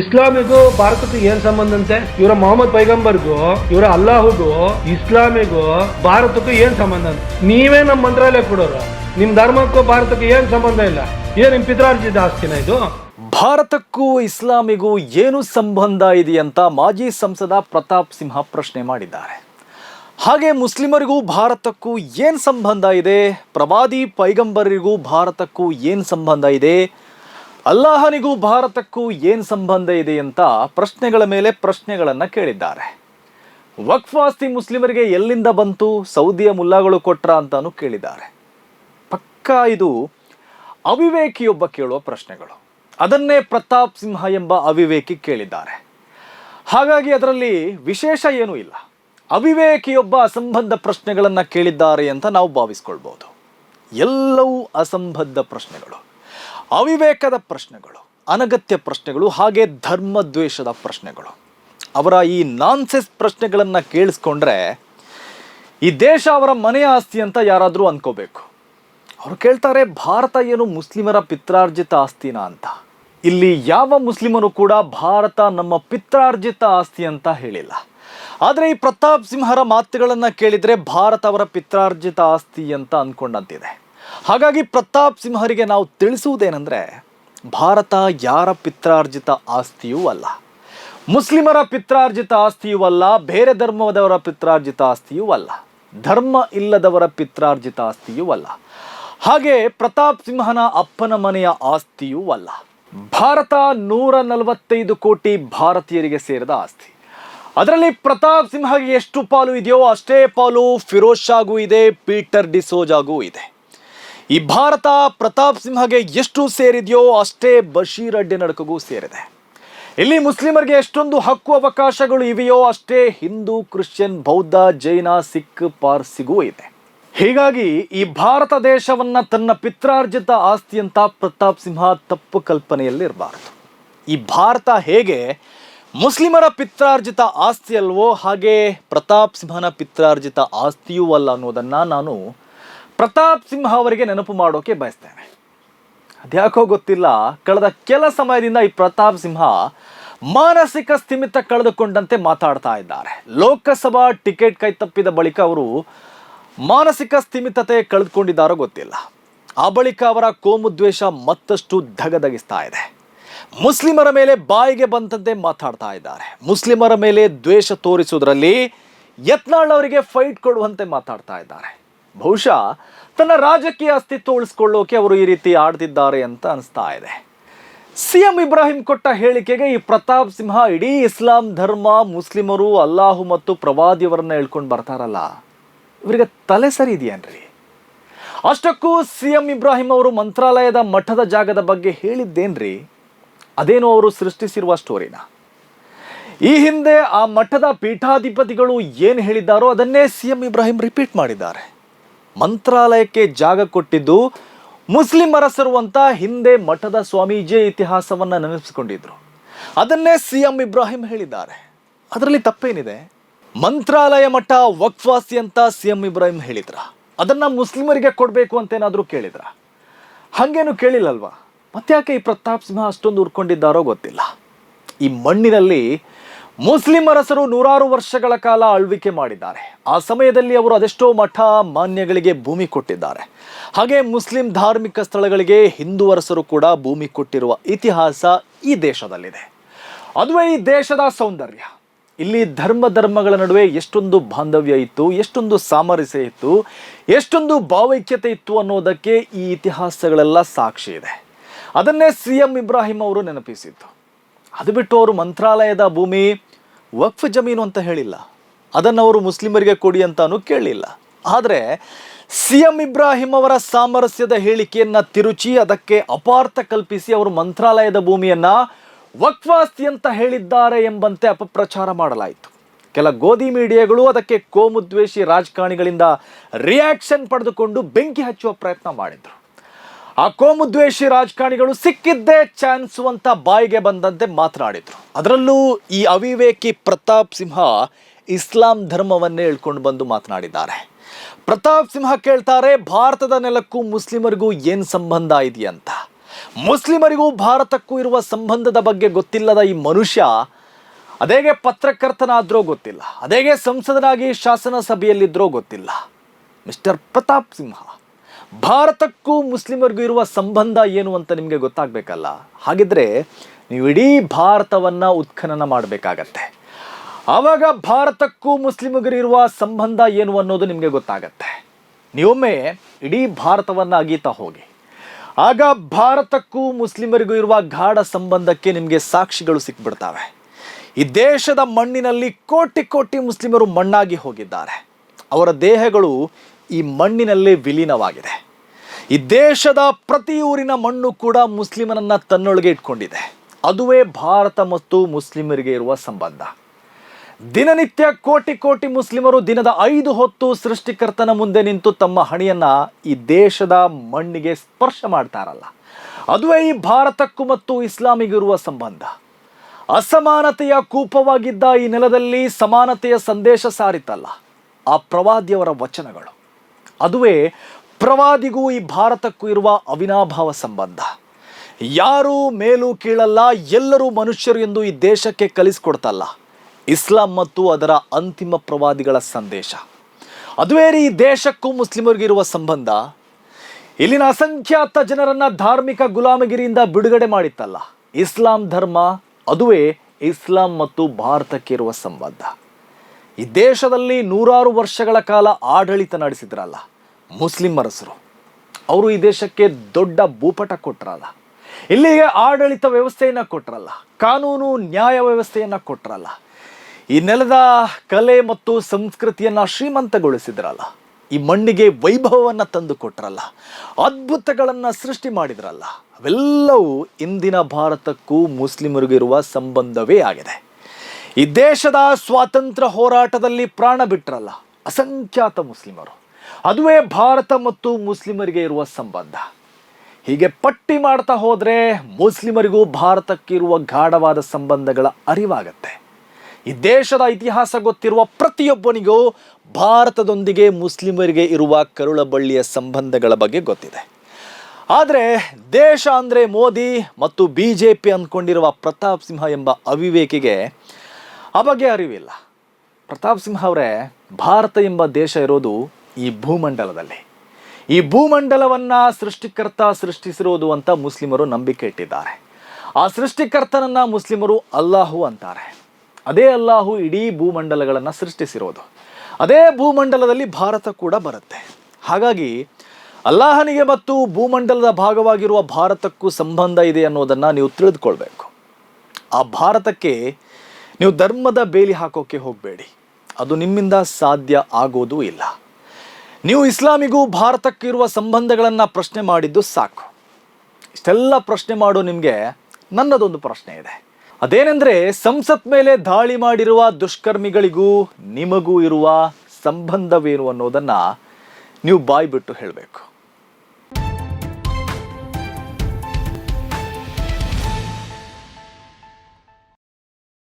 ಇಸ್ಲಾಮಿಗೂ ಭಾರತಕ್ಕೂ ಏನ್ ಸಂಬಂಧ ಅಂತೆ? ಇವರ ಮೊಹಮ್ಮದ್ ಪೈಗಂಬರ್ಗೂ, ಇವರ ಅಲ್ಲಾಹುಗೂ, ಇಸ್ಲಾಮಿಗೂ, ಭಾರತಕ್ಕೂ ಏನ್ ಸಂಬಂಧ ಅಂತ? ನೀವೇ ನಮ್ಮ ಮಂತ್ರಾಲಯ ಕೊಡೋರು. ನಿಮ್ ಧರ್ಮಕ್ಕೂ ಭಾರತಕ್ಕೂ ಏನ್ ಸಂಬಂಧ ಇಲ್ಲ. ಏನ್ ನಿಮ್ ಪಿತ್ರಾರ್ಜಿತ ಆಸ್ತಿನ ಇದು? ಭಾರತಕ್ಕೂ ಇಸ್ಲಾಮಿಗೂ ಏನು ಸಂಬಂಧ ಇದೆಯಂತ ಮಾಜಿ ಸಂಸದ ಪ್ರತಾಪ್ ಸಿಂಹ ಪ್ರಶ್ನೆ ಮಾಡಿದ್ದಾರೆ. ಹಾಗೆ ಮುಸ್ಲಿಮರಿಗೂ ಭಾರತಕ್ಕೂ ಏನು ಸಂಬಂಧ ಇದೆ? ಪ್ರವಾದಿ ಪೈಗಂಬರಿಗೂ ಭಾರತಕ್ಕೂ ಏನು ಸಂಬಂಧ ಇದೆ? ಅಲ್ಲಾಹನಿಗೂ ಭಾರತಕ್ಕೂ ಏನು ಸಂಬಂಧ ಇದೆ ಅಂತ ಪ್ರಶ್ನೆಗಳ ಮೇಲೆ ಪ್ರಶ್ನೆಗಳನ್ನು ಕೇಳಿದ್ದಾರೆ. ವಕ್ಫ್ ಆಸ್ತಿ ಮುಸ್ಲಿಮರಿಗೆ ಎಲ್ಲಿಂದ ಬಂತು, ಸೌದಿಯ ಮುಲ್ಲಾಗಳು ಕೊಟ್ರ ಅಂತಾನು ಕೇಳಿದ್ದಾರೆ. ಪಕ್ಕಾ ಇದು ಅವಿವೇಕಿಯೊಬ್ಬ ಕೇಳುವ ಪ್ರಶ್ನೆಗಳು. ಅದನ್ನೇ ಪ್ರತಾಪ್ ಸಿಂಹ ಎಂಬ ಅವಿವೇಕಿ ಕೇಳಿದ್ದಾರೆ. ಹಾಗಾಗಿ ಅದರಲ್ಲಿ ವಿಶೇಷ ಏನೂ ಇಲ್ಲ. ಅವಿವೇಕಿಯೊಬ್ಬ ಅಸಂಬದ್ಧ ಪ್ರಶ್ನೆಗಳನ್ನು ಕೇಳಿದ್ದಾರೆ ಅಂತ ನಾವು ಭಾವಿಸ್ಕೊಳ್ಬೋದು. ಎಲ್ಲವೂ ಅಸಂಬದ್ಧ ಪ್ರಶ್ನೆಗಳು. ಅವಿವೇಕದ ಪ್ರಶ್ನೆಗಳು, ಅನಗತ್ಯ ಪ್ರಶ್ನೆಗಳು, ಹಾಗೆ ಧರ್ಮದ್ವೇಷದ ಪ್ರಶ್ನೆಗಳು. ಅವರ ಈ ನಾನ್ಸೆಸ್ ಪ್ರಶ್ನೆಗಳನ್ನು ಕೇಳಿಸ್ಕೊಂಡ್ರೆ ಈ ದೇಶ ಅವರ ಮನೆಯ ಆಸ್ತಿ ಅಂತ ಯಾರಾದರೂ ಅಂದ್ಕೋಬೇಕು ಅವರು ಕೇಳ್ತಾರೆ, ಭಾರತ ಏನು ಮುಸ್ಲಿಮರ ಪಿತ್ರಾರ್ಜಿತ ಆಸ್ತಿನ ಅಂತ. ಇಲ್ಲಿ ಯಾವ ಮುಸ್ಲಿಮರು ಕೂಡ ಭಾರತ ನಮ್ಮ ಪಿತ್ರಾರ್ಜಿತ ಆಸ್ತಿ ಅಂತ ಹೇಳಿಲ್ಲ. ಆದರೆ ಈ ಪ್ರತಾಪ್ ಸಿಂಹರ ಮಾತುಗಳನ್ನು ಕೇಳಿದರೆ ಭಾರತ ಅವರ ಪಿತ್ರಾರ್ಜಿತ ಆಸ್ತಿ ಅಂತ ಅಂದ್ಕೊಂಡಂತಿದೆ ಹಾಗಾಗಿ ಪ್ರತಾಪ್ ಸಿಂಹರಿಗೆ ನಾವು ತಿಳಿಸುವುದೇನೆಂದರೆ, ಭಾರತ ಯಾರ ಪಿತ್ರಾರ್ಜಿತ ಆಸ್ತಿಯೂ ಅಲ್ಲ. ಮುಸ್ಲಿಮರ ಪಿತ್ರಾರ್ಜಿತ ಆಸ್ತಿಯೂ ಅಲ್ಲ, ಬೇರೆ ಧರ್ಮದವರ ಪಿತ್ರಾರ್ಜಿತ ಆಸ್ತಿಯೂ ಅಲ್ಲ. ಧರ್ಮ ಇಲ್ಲದವರ ಪಿತ್ರಾರ್ಜಿತ ಆಸ್ತಿಯೂ ಅಲ್ಲ. ಹಾಗೆ ಪ್ರತಾಪ್ ಸಿಂಹನ ಅಪ್ಪನ ಮನೆಯ ಆಸ್ತಿಯೂ ಅಲ್ಲ. ಭಾರತ ನೂರ ನಲವತ್ತೈದು ಕೋಟಿ ಭಾರತೀಯರಿಗೆ ಸೇರಿದ ಆಸ್ತಿ. ಅದರಲ್ಲಿ ಪ್ರತಾಪ್ ಸಿಂಹಗೆ ಎಷ್ಟು ಪಾಲು ಇದೆಯೋ ಅಷ್ಟೇ ಪಾಲು ಫಿರೋಜ್ ಶಾಗೂ ಇದೆ, ಪೀಟರ್ ಡಿಸೋಜಾಗೂ ಇದೆ. ಈ ಭಾರತ ಪ್ರತಾಪ್ ಸಿಂಹಗೆ ಎಷ್ಟು ಸೇರಿದೆಯೋ ಅಷ್ಟೇ ಬಶೀರ್ ಅಡ್ಡೆ ನಡಕಗೂ ಸೇರಿದೆ. ಇಲ್ಲಿ ಮುಸ್ಲಿಮರಿಗೆ ಎಷ್ಟೊಂದು ಹಕ್ಕು ಅವಕಾಶಗಳು ಇವೆಯೋ ಅಷ್ಟೇ ಹಿಂದೂ, ಕ್ರಿಶ್ಚಿಯನ್, ಬೌದ್ಧ, ಜೈನ, ಸಿಖ್, ಪಾರ್ಸಿಗೂ ಇದೆ. ಹೀಗಾಗಿ ಈ ಭಾರತ ದೇಶವನ್ನ ತನ್ನ ಪಿತ್ರಾರ್ಜಿತ ಆಸ್ತಿ ಅಂತ ಪ್ರತಾಪ್ ಸಿಂಹ ತಪ್ಪು ಕಲ್ಪನೆಯಲ್ಲಿರಬಾರದು. ಈ ಭಾರತ ಹೇಗೆ ಮುಸ್ಲಿಮರ ಪಿತ್ರಾರ್ಜಿತ ಆಸ್ತಿ ಅಲ್ವೋ ಹಾಗೆ ಪ್ರತಾಪ್ ಸಿಂಹನ ಪಿತ್ರಾರ್ಜಿತ ಆಸ್ತಿಯೂ ಅಲ್ಲ ಅನ್ನೋದನ್ನು ನಾನು ಪ್ರತಾಪ್ ಸಿಂಹ ಅವರಿಗೆ ನೆನಪು ಮಾಡೋಕೆ ಬಯಸ್ತೇನೆ. ಅದ್ಯಾಕೋ ಗೊತ್ತಿಲ್ಲ, ಕಳೆದ ಕೆಲ ಸಮಯದಿಂದ ಈ ಪ್ರತಾಪ್ ಸಿಂಹ ಮಾನಸಿಕ ಸ್ಥಿಮಿತ ಕಳೆದುಕೊಂಡಂತೆ ಮಾತಾಡ್ತಾ ಇದ್ದಾರೆ. ಲೋಕಸಭಾ ಟಿಕೆಟ್ ಕೈ ತಪ್ಪಿದ ಬಳಿಕ ಅವರು ಮಾನಸಿಕ ಸ್ಥಿಮಿತತೆ ಕಳೆದುಕೊಂಡಿದ್ದಾರೋ ಗೊತ್ತಿಲ್ಲ. ಆ ಬಳಿಕ ಅವರ ಕೋಮುದ್ವೇಷ ಮತ್ತಷ್ಟು ಧಗಧಗಿಸ್ತಾ ಇದೆ. ಮುಸ್ಲಿಮರ ಮೇಲೆ ಬಾಯಿಗೆ ಬಂದಂತೆ ಮಾತಾಡ್ತಾ ಇದ್ದಾರೆ. ಮುಸ್ಲಿಮರ ಮೇಲೆ ದ್ವೇಷ ತೋರಿಸುವುದರಲ್ಲಿ ಯತ್ನಾಳ್ ಅವರಿಗೆ ಫೈಟ್ ಕೊಡುವಂತೆ ಮಾತಾಡ್ತಾ ಇದ್ದಾರೆ. ಬಹುಶಃ ತನ್ನ ರಾಜಕೀಯ ಅಸ್ತಿತ್ವ ಉಳಿಸ್ಕೊಳ್ಳೋಕೆ ಅವರು ಈ ರೀತಿ ಆಡ್ತಿದ್ದಾರೆ ಅಂತ ಅನಿಸ್ತಾ ಇದೆ. ಸಿಎಂ ಇಬ್ರಾಹಿಂ ಕೊಟ್ಟ ಹೇಳಿಕೆಗೆ ಈ ಪ್ರತಾಪ್ ಸಿಂಹ ಇಡೀ ಇಸ್ಲಾಂ ಧರ್ಮ, ಮುಸ್ಲಿಮರು, ಅಲ್ಲಾಹು ಮತ್ತು ಪ್ರವಾದಿಯವರನ್ನ ಹೇಳ್ಕೊಂಡು ಬರ್ತಾರಲ್ಲ. ಇವರಿಗೆ ತಲೆ ಸರಿ ಇದೆಯೇನ್ರಿ? ಅಷ್ಟಕ್ಕೂ ಸಿಎಂ ಇಬ್ರಾಹಿಂ ಅವರು ಮಂತ್ರಾಲಯದ ಮಠದ ಜಾಗದ ಬಗ್ಗೆ ಹೇಳಿದ್ದೇನ್ರಿ? ಅದೇನು ಅವರು ಸೃಷ್ಟಿಸಿರುವ ಸ್ಟೋರಿನ? ಈ ಹಿಂದೆ ಆ ಮಠದ ಪೀಠಾಧಿಪತಿಗಳು ಏನು ಹೇಳಿದ್ದಾರೋ ಅದನ್ನೇ ಸಿಎಂ ಇಬ್ರಾಹಿಂ ರಿಪೀಟ್ ಮಾಡಿದ್ದಾರೆ. ಮಂತ್ರಾಲಯಕ್ಕೆ ಜಾಗ ಕೊಟ್ಟಿದ್ದು ಮುಸ್ಲಿಂ ಅರಸರು ಅಂತ ಹಿಂದೆ ಮಠದ ಸ್ವಾಮೀಜಿ ಇತಿಹಾಸವನ್ನ ನೆನಪಿಸಿಕೊಂಡಿದ್ರು. ಅದನ್ನೇ ಸಿಎಂ ಇಬ್ರಾಹಿಂ ಹೇಳಿದ್ದಾರೆ. ಅದರಲ್ಲಿ ತಪ್ಪೇನಿದೆ? ಮಂತ್ರಾಲಯ ಮಠ ವಕ್ಫಾಸಿ ಅಂತ ಸಿಎಂ ಇಬ್ರಾಹಿಂ ಹೇಳಿದ್ರ? ಅದನ್ನ ಮುಸ್ಲಿಮರಿಗೆ ಕೊಡಬೇಕು ಅಂತ ಏನಾದರೂ ಕೇಳಿದ್ರ? ಹಂಗೇನು ಕೇಳಿಲ್ಲಲ್ವಾ? ಮತ್ತ್ಯಾಕೆ ಈ ಪ್ರತಾಪ್ ಸಿಂಹ ಅಷ್ಟೊಂದು ಉರ್ಕೊಂಡಿದ್ದಾರೋ ಗೊತ್ತಿಲ್ಲ. ಈ ಮಣ್ಣಿನಲ್ಲಿ ಮುಸ್ಲಿಂ ಅರಸರು ನೂರಾರು ವರ್ಷಗಳ ಕಾಲ ಆಳ್ವಿಕೆ ಮಾಡಿದ್ದಾರೆ. ಆ ಸಮಯದಲ್ಲಿ ಅವರು ಅದೆಷ್ಟೋ ಮಠ ಮಾನ್ಯಗಳಿಗೆ ಭೂಮಿ ಕೊಟ್ಟಿದ್ದಾರೆ. ಹಾಗೆ ಮುಸ್ಲಿಂ ಧಾರ್ಮಿಕ ಸ್ಥಳಗಳಿಗೆ ಹಿಂದೂ ಅರಸರು ಕೂಡ ಭೂಮಿ ಕೊಟ್ಟಿರುವ ಇತಿಹಾಸ ಈ ದೇಶದಲ್ಲಿದೆ. ಅದುವೇ ಈ ದೇಶದ ಸೌಂದರ್ಯ. ಇಲ್ಲಿ ಧರ್ಮ ಧರ್ಮಗಳ ನಡುವೆ ಎಷ್ಟೊಂದು ಬಾಂಧವ್ಯ ಇತ್ತು, ಎಷ್ಟೊಂದು ಸಾಮರಸ್ಯ ಇತ್ತು, ಎಷ್ಟೊಂದು ಭಾವೈಕ್ಯತೆ ಇತ್ತು ಅನ್ನೋದಕ್ಕೆ ಈ ಇತಿಹಾಸಗಳೆಲ್ಲ ಸಾಕ್ಷಿ ಇದೆ. ಅದನ್ನೇ ಸಿ ಎಂ ಇಬ್ರಾಹಿಂ ಅವರು ನೆನಪಿಸಿದ್ದು. ಅದು ಬಿಟ್ಟು ಅವರು ಮಂತ್ರಾಲಯದ ಭೂಮಿ ವಕ್ಫ್ ಜಮೀನು ಅಂತ ಹೇಳಿಲ್ಲ. ಅದನ್ನು ಅವರು ಮುಸ್ಲಿಮರಿಗೆ ಕೊಡಿ ಅಂತಾನು ಕೇಳಲಿಲ್ಲ ಆದರೆ ಸಿ ಎಂ ಇಬ್ರಾಹಿಂ ಅವರ ಸಾಮರಸ್ಯದ ಹೇಳಿಕೆಯನ್ನು ತಿರುಚಿ ಅದಕ್ಕೆ ಅಪಾರ್ಥ ಕಲ್ಪಿಸಿ ಅವರು ಮಂತ್ರಾಲಯದ ಭೂಮಿಯನ್ನು ವಕ್ವಾಸ್ತಿ ಅಂತ ಹೇಳಿದ್ದಾರೆ ಎಂಬಂತೆ ಅಪಪ್ರಚಾರ ಮಾಡಲಾಯಿತು. ಕೆಲ ಗೋಧಿ ಮೀಡಿಯಾಗಳು ಅದಕ್ಕೆ ಕೋಮುದ್ವೇಷಿ ರಾಜಕಾರಣಿಗಳಿಂದ ರಿಯಾಕ್ಷನ್ ಪಡೆದುಕೊಂಡು ಬೆಂಕಿ ಹಚ್ಚುವ ಪ್ರಯತ್ನ ಮಾಡಿದ್ರು. ಆ ಕೋಮುದ್ವೇಷಿ ರಾಜಕಾರಣಿಗಳು ಸಿಕ್ಕಿದ್ದೇ ಚಾನ್ಸ್ ಅಂತ ಬಾಯಿಗೆ ಬಂದಂತೆ ಮಾತನಾಡಿದ್ರು. ಅದರಲ್ಲೂ ಈ ಅವಿವೇಕಿ ಪ್ರತಾಪ್ ಸಿಂಹ ಇಸ್ಲಾಂ ಧರ್ಮವನ್ನೇ ಹೇಳ್ಕೊಂಡು ಬಂದು ಮಾತನಾಡಿದ್ದಾರೆ. ಪ್ರತಾಪ್ ಸಿಂಹ ಕೇಳ್ತಾರೆ, ಭಾರತದ ನೆಲಕ್ಕೂ ಮುಸ್ಲಿಮರಿಗೂ ಏನು ಸಂಬಂಧ ಇದೆಯಂತ? ಮುಸ್ಲಿಮರಿಗೂ ಭಾರತಕ್ಕೂ ಇರುವ ಸಂಬಂಧದ ಬಗ್ಗೆ ಗೊತ್ತಿಲ್ಲದ ಈ ಮನುಷ್ಯ, ಅದೇಗೆ ಪತ್ರಕರ್ತನಾದ್ರೂ ಗೊತ್ತಿಲ್ಲ, ಅದೇಗೆ ಸಂಸದನಾಗಿ ಶಾಸನ ಸಭೆಯಲ್ಲಿದ್ರೂ ಗೊತ್ತಿಲ್ಲ. ಮಿಸ್ಟರ್ ಪ್ರತಾಪ್ ಸಿಂಹ ಭಾರತಕ್ಕೂ ಮುಸ್ಲಿಮರಿಗೂ ಇರುವ ಸಂಬಂಧ ಏನು ಅಂತ ನಿಮಗೆ ಗೊತ್ತಾಗಬೇಕಲ್ಲ? ಹಾಗಿದ್ರೆ ನೀವು ಇಡೀ ಭಾರತವನ್ನು ಉತ್ಖನನ ಮಾಡಬೇಕಾಗತ್ತೆ. ಆವಾಗ ಭಾರತಕ್ಕೂ ಮುಸ್ಲಿಮರಿಗೂ ಇರುವ ಸಂಬಂಧ ಏನು ಅನ್ನೋದು ನಿಮಗೆ ಗೊತ್ತಾಗತ್ತೆ. ನೀವೊಮ್ಮೆ ಇಡೀ ಭಾರತವನ್ನು ಅಗೀತಾ ಹೋಗಿ. ಆಗ ಭಾರತಕ್ಕೂ ಮುಸ್ಲಿಮರಿಗೂ ಇರುವ ಗಾಢ ಸಂಬಂಧಕ್ಕೆ ನಿಮಗೆ ಸಾಕ್ಷಿಗಳು ಸಿಕ್ಬಿಡ್ತವೆ. ಈ ದೇಶದ ಮಣ್ಣಿನಲ್ಲಿ ಕೋಟಿ ಕೋಟಿ ಮುಸ್ಲಿಮರು ಮಣ್ಣಾಗಿ ಹೋಗಿದ್ದಾರೆ. ಅವರ ದೇಹಗಳು ಈ ಮಣ್ಣಿನಲ್ಲೇ ವಿಲೀನವಾಗಿದೆ. ಈ ದೇಶದ ಪ್ರತಿ ಊರಿನ ಮಣ್ಣು ಕೂಡ ಮುಸ್ಲಿಮನನ್ನ ತನ್ನೊಳಗೆ ಇಟ್ಕೊಂಡಿದೆ. ಅದುವೇ ಭಾರತ ಮತ್ತು ಮುಸ್ಲಿಮರಿಗೆ ಇರುವ ಸಂಬಂಧ. ದಿನನಿತ್ಯ ಕೋಟಿ ಕೋಟಿ ಮುಸ್ಲಿಮರು ದಿನದ ಐದು ಹೊತ್ತು ಸೃಷ್ಟಿಕರ್ತನ ಮುಂದೆ ನಿಂತು ತಮ್ಮ ಹಣಿಯನ್ನ ಈ ದೇಶದ ಮಣ್ಣಿಗೆ ಸ್ಪರ್ಶ ಮಾಡ್ತಾರಲ್ಲ. ಅದುವೇ ಈ ಭಾರತಕ್ಕೂ ಮತ್ತು ಇಸ್ಲಾಮಿಗಿರುವ ಸಂಬಂಧ. ಅಸಮಾನತೆಯ ಕೂಪವಾಗಿದ್ದ ಈ ನೆಲದಲ್ಲಿ ಸಮಾನತೆಯ ಸಂದೇಶ ಸಾರಿತಲ್ಲ. ಆ ಪ್ರವಾದಿಯವರ ವಚನಗಳು. ಅದುವೇ ಪ್ರವಾದಿಗೂ ಈ ಭಾರತಕ್ಕೂ ಇರುವ ಅವಿನಾಭಾವ ಸಂಬಂಧ. ಯಾರೂ ಮೇಲೂ ಕೀಳಲ್ಲ, ಎಲ್ಲರೂ ಮನುಷ್ಯರು ಎಂದು ಈ ದೇಶಕ್ಕೆ ಕಲಿಸ್ಕೊಡ್ತಲ್ಲ. ಇಸ್ಲಾಂ ಮತ್ತು ಅದರ ಅಂತಿಮ ಪ್ರವಾದಿಗಳ ಸಂದೇಶ. ಅದುವೇ ರೀ ಈ ದೇಶಕ್ಕೂ ಮುಸ್ಲಿಮರಿಗಿರುವ ಸಂಬಂಧ. ಇಲ್ಲಿನ ಅಸಂಖ್ಯಾತ ಜನರನ್ನ ಧಾರ್ಮಿಕ ಗುಲಾಮಗಿರಿಯಿಂದ ಬಿಡುಗಡೆ ಮಾಡಿತ್ತಲ್ಲ. ಇಸ್ಲಾಂ ಧರ್ಮ ಅದುವೇ ಇಸ್ಲಾಂ ಮತ್ತು ಭಾರತಕ್ಕೆ ಇರುವ ಸಂಬಂಧ. ಈ ದೇಶದಲ್ಲಿ ನೂರಾರು ವರ್ಷಗಳ ಕಾಲ ಆಡಳಿತ ನಡೆಸಿದ್ರಲ್ಲ. ಮುಸ್ಲಿಂ ಅರಸರು. ಅವರು ಈ ದೇಶಕ್ಕೆ ದೊಡ್ಡ ಭೂಪಟ ಕೊಟ್ಟರಲ್ಲ ಇಲ್ಲಿಗೆ ಆಡಳಿತ ವ್ಯವಸ್ಥೆಯನ್ನು ಕೊಟ್ಟರಲ್ಲ ಕಾನೂನು ನ್ಯಾಯ ವ್ಯವಸ್ಥೆಯನ್ನು ಕೊಟ್ಟರಲ್ಲ ಈ ನೆಲದ ಕಲೆ ಮತ್ತು ಸಂಸ್ಕೃತಿಯನ್ನು ಶ್ರೀಮಂತಗೊಳಿಸಿದ್ರಲ್ಲ. ಈ ಮಣ್ಣಿಗೆ ವೈಭವವನ್ನು ತಂದು ಕೊಟ್ಟರಲ್ಲ ಅದ್ಭುತಗಳನ್ನು ಸೃಷ್ಟಿ ಮಾಡಿದ್ರಲ್ಲ. ಅವೆಲ್ಲವೂ ಇಂದಿನ ಭಾರತಕ್ಕೂ ಮುಸ್ಲಿಮರಿಗಿರುವ ಸಂಬಂಧವೇ ಆಗಿದೆ. ಈ ದೇಶದ ಸ್ವಾತಂತ್ರ್ಯ ಹೋರಾಟದಲ್ಲಿ ಪ್ರಾಣ ಬಿಟ್ರಲ್ಲ ಅಸಂಖ್ಯಾತ ಮುಸ್ಲಿಮರು. ಅದುವೇ ಭಾರತ ಮತ್ತು ಮುಸ್ಲಿಮರಿಗೆ ಇರುವ ಸಂಬಂಧ. ಹೀಗೆ ಪಟ್ಟಿ ಮಾಡ್ತಾ ಹೋದರೆ ಮುಸ್ಲಿಮರಿಗೂ ಭಾರತಕ್ಕಿರುವ ಗಾಢವಾದ ಸಂಬಂಧಗಳ ಅರಿವಾಗತ್ತೆ. ಈ ದೇಶದ ಇತಿಹಾಸ ಗೊತ್ತಿರುವ ಪ್ರತಿಯೊಬ್ಬನಿಗೂ ಭಾರತದೊಂದಿಗೆ ಮುಸ್ಲಿಮರಿಗೆ ಇರುವ ಕರುಳಬಳ್ಳಿಯ ಸಂಬಂಧಗಳ ಬಗ್ಗೆ ಗೊತ್ತಿದೆ. ಆದರೆ ದೇಶ ಅಂದರೆ ಮೋದಿ ಮತ್ತು ಬಿ ಜೆ ಪಿ ಅಂದ್ಕೊಂಡಿರುವ ಪ್ರತಾಪ್ ಸಿಂಹ ಎಂಬ ಅವಿವೇಕಿಗೆ ಆ ಬಗ್ಗೆ ಅರಿವಿಲ್ಲ. ಪ್ರತಾಪ್ ಸಿಂಹ ಅವರೇ ಭಾರತ ಎಂಬ ದೇಶ ಇರೋದು ಈ ಭೂಮಂಡಲದಲ್ಲಿ. ಈ ಭೂಮಂಡಲವನ್ನು ಸೃಷ್ಟಿಕರ್ತ ಸೃಷ್ಟಿಸಿರೋದು ಅಂತ ಮುಸ್ಲಿಮರು ನಂಬಿಕೆ ಇಟ್ಟಿದ್ದಾರೆ. ಆ ಸೃಷ್ಟಿಕರ್ತನನ್ನು ಮುಸ್ಲಿಮರು ಅಲ್ಲಾಹು ಅಂತಾರೆ. ಅದೇ ಅಲ್ಲಾಹು ಇಡೀ ಭೂಮಂಡಲಗಳನ್ನು ಸೃಷ್ಟಿಸಿರೋದು. ಅದೇ ಭೂಮಂಡಲದಲ್ಲಿ ಭಾರತ ಕೂಡ ಬರುತ್ತೆ. ಹಾಗಾಗಿ ಅಲ್ಲಾಹನಿಗೆ ಮತ್ತು ಭೂಮಂಡಲದ ಭಾಗವಾಗಿರುವ ಭಾರತಕ್ಕೂ ಸಂಬಂಧ ಇದೆ ಅನ್ನೋದನ್ನು ನೀವು ತಿಳಿದುಕೊಳ್ಬೇಕು. ಆ ಭಾರತಕ್ಕೆ ನೀವು ಧರ್ಮದ ಬೇಲಿ ಹಾಕೋಕ್ಕೆ ಹೋಗಬೇಡಿ. ಅದು ನಿಮ್ಮಿಂದ ಸಾಧ್ಯ ಆಗೋದೂ ಇಲ್ಲ. ನೀವು ಇಸ್ಲಾಮಿಗೂ ಭಾರತಕ್ಕಿರುವ ಸಂಬಂಧಗಳನ್ನು ಪ್ರಶ್ನೆ ಮಾಡಿದ್ದು ಸಾಕು. ಇಷ್ಟೆಲ್ಲ ಪ್ರಶ್ನೆ ಮಾಡೋ ನಿಮಗೆ ನನ್ನದೊಂದು ಪ್ರಶ್ನೆ ಇದೆ. ಅದೇನೆಂದರೆ ಸಂಸತ್ ಮೇಲೆ ದಾಳಿ ಮಾಡಿರುವ ದುಷ್ಕರ್ಮಿಗಳಿಗೂ ನಿಮಗೂ ಇರುವ ಸಂಬಂಧವೇನು ಅನ್ನೋದನ್ನು ನೀವು ಬಾಯ್ಬಿಟ್ಟು ಹೇಳಬೇಕು.